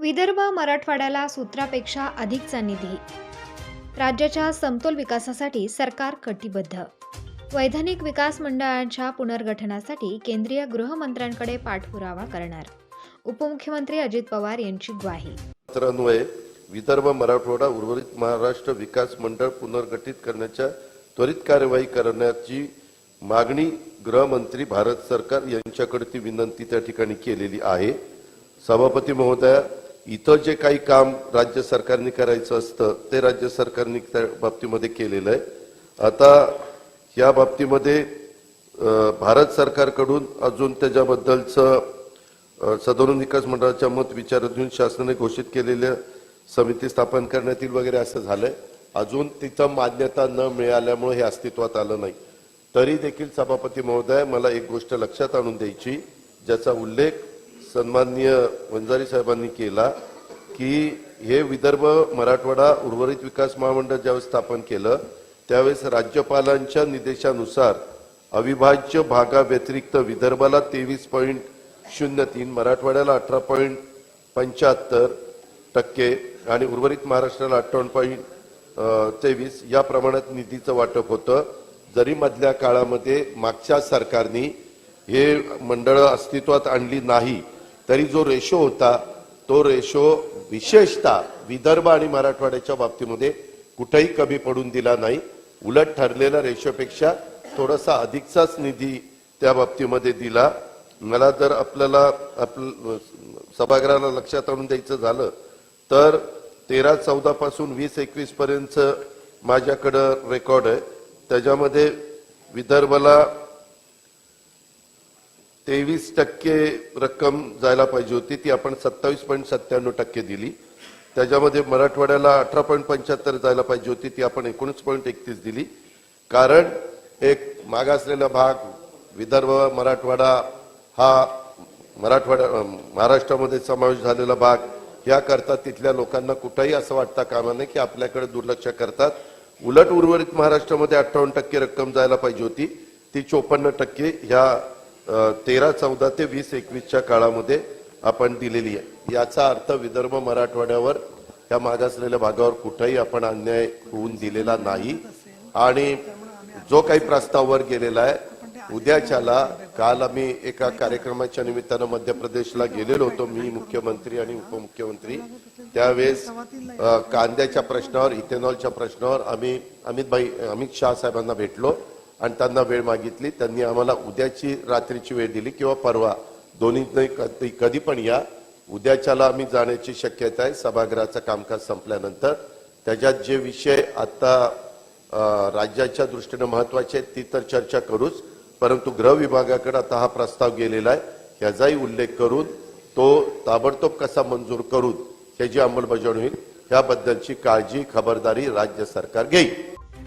विदर्भ मराठवाड्याला सूत्रापेक्षा अधिकचा निधी. राज्याच्या समतोल विकासासाठी सरकार कटिबद्ध. वैधानिक विकास मंडळांच्या पुनर्गठनासाठी केंद्रीय गृहमंत्र्यांकडे पाठपुरावा करणार. उपमुख्यमंत्री अजित पवार यांची ग्वाही. पत्रान्वये विदर्भ मराठवाडा उर्वरित महाराष्ट्र विकास मंडळ पुनर्गठित करण्याच्या त्वरित कार्यवाही करण्याची मागणी गृहमंत्री भारत सरकार यांच्याकडे ती विनंती त्या ठिकाणी केलेली आहे. सभापती महोदया इथं जे काही काम राज्य सरकारने करायचं असतं ते राज्य सरकारने त्या बाबतीमध्ये केलेलं आहे. आता या बाबतीमध्ये भारत सरकारकडून अजून त्याच्याबद्दलचं सदन सदोलन विकास मंडळाच्या मत विचारात घेऊन शासनाने घोषित केलेल्या समिती स्थापन करण्यात येईल वगैरे असं झालंय. अजून तिथं मान्यता न मिळाल्यामुळे हे अस्तित्वात आलं नाही. तरी देखील सभापती महोदय मला एक गोष्ट लक्षात आणून द्यायची ज्याचा उल्लेख सन्माननीय वंजारी साहेबांनी केला की हे विदर्भ मराठवाडा उर्वरित विकास महामंडळ ज्यावेळेस स्थापन केलं त्यावेळेस राज्यपालांच्या निर्देशानुसार अविभाज्य भागाव्यतिरिक्त विदर्भाला तेवीस पॉईंट शून्य तीन मराठवाड्याला अठरा पॉईंट पंच्याहत्तर टक्के आणि उर्वरित महाराष्ट्राला अठ्ठावन्न पॉईंट तेवीस या प्रमाणात निधीचं वाटप होतं. जरी मधल्या काळामध्ये मागच्या सरकारनी हे मंडळं अस्तित्वात आणली नाही तरी जो रेशो होता तो रेशो विशेषतः विदर्भ आणि मराठवाड्याच्या बाबतीमध्ये कुठेही कमी पडून दिला नाही. उलट ठरलेल्या रेशोपेक्षा थोडासा अधिकचाच निधी त्या बाबतीमध्ये दिला. मला जर आपल्याला आपलं सभागृहाला लक्षात आणून द्यायचं झालं तर तेरा चौदा पासून वीस एकवीस पर्यंत माझ्याकडं रेकॉर्ड आहे. त्याच्यामध्ये विदर्भाला तेवीस टक्के रक्कम जायला पाहिजे होती. ती आपण सत्तावीस पॉईंट सत्त्याण्णव टक्के दिली. त्याच्यामध्ये मराठवाड्याला अठरा पॉईंट पंच्याहत्तर जायला पाहिजे होती. ती आपण एकोणीस पॉईंट एकतीस दिली. कारण एक मागासलेला भाग विदर्भ मराठवाडा हा मराठवाडा महाराष्ट्रामध्ये समावेश झालेला भाग याकरता तिथल्या लोकांना कुठंही असं वाटता कामा नये की आपल्याकडे दुर्लक्ष करतात. उलट उर्वरित महाराष्ट्रामध्ये अठ्ठावन्न टक्के रक्कम जायला पाहिजे होती. ती चोपन्न टक्के ह्या तेरा चौदा ते वीस एकवीसच्या काळामध्ये आपण दिलेली आहे. याचा अर्थ विदर्भ मराठवाड्यावर या मागासलेल्या भागावर कुठेही आपण अन्याय होऊन दिलेला नाही. आणि जो काही प्रस्ताववर गेलेला आहे उद्याच्याला काल आम्ही एका कार्यक्रमाच्या निमित्तानं मध्य प्रदेशला गेलेलो होतो मी मुख्यमंत्री आणि उपमुख्यमंत्री. त्यावेळेस कांद्याच्या प्रश्नावर इथेनॉलच्या प्रश्नावर आम्ही अमित भाई अमित शाह साहेबांना भेटलो. आणि त्यांना वेळ मागितली. त्यांनी आम्हाला उद्याची रात्रीची वेळ दिली किंवा परवा. दोन्ही कधी कधी पण या. उद्याच्याला आम्ही जाण्याची शक्यता आहे. सभागृहाचं कामकाज संपल्यानंतर. त्याच्यात जे विषय आता राज्याच्या दृष्टीने महत्त्वाचे आहेत ती तर चर्चा करूच. परंतु गृह विभागाकडे आता हा प्रस्ताव गेलेला आहे. ह्याचाही उल्लेख करून तो ताबडतोब कसा मंजूर करून ह्याची अंमलबजावणी होईल याबद्दलची काळजी खबरदारी राज्य सरकार घेईल.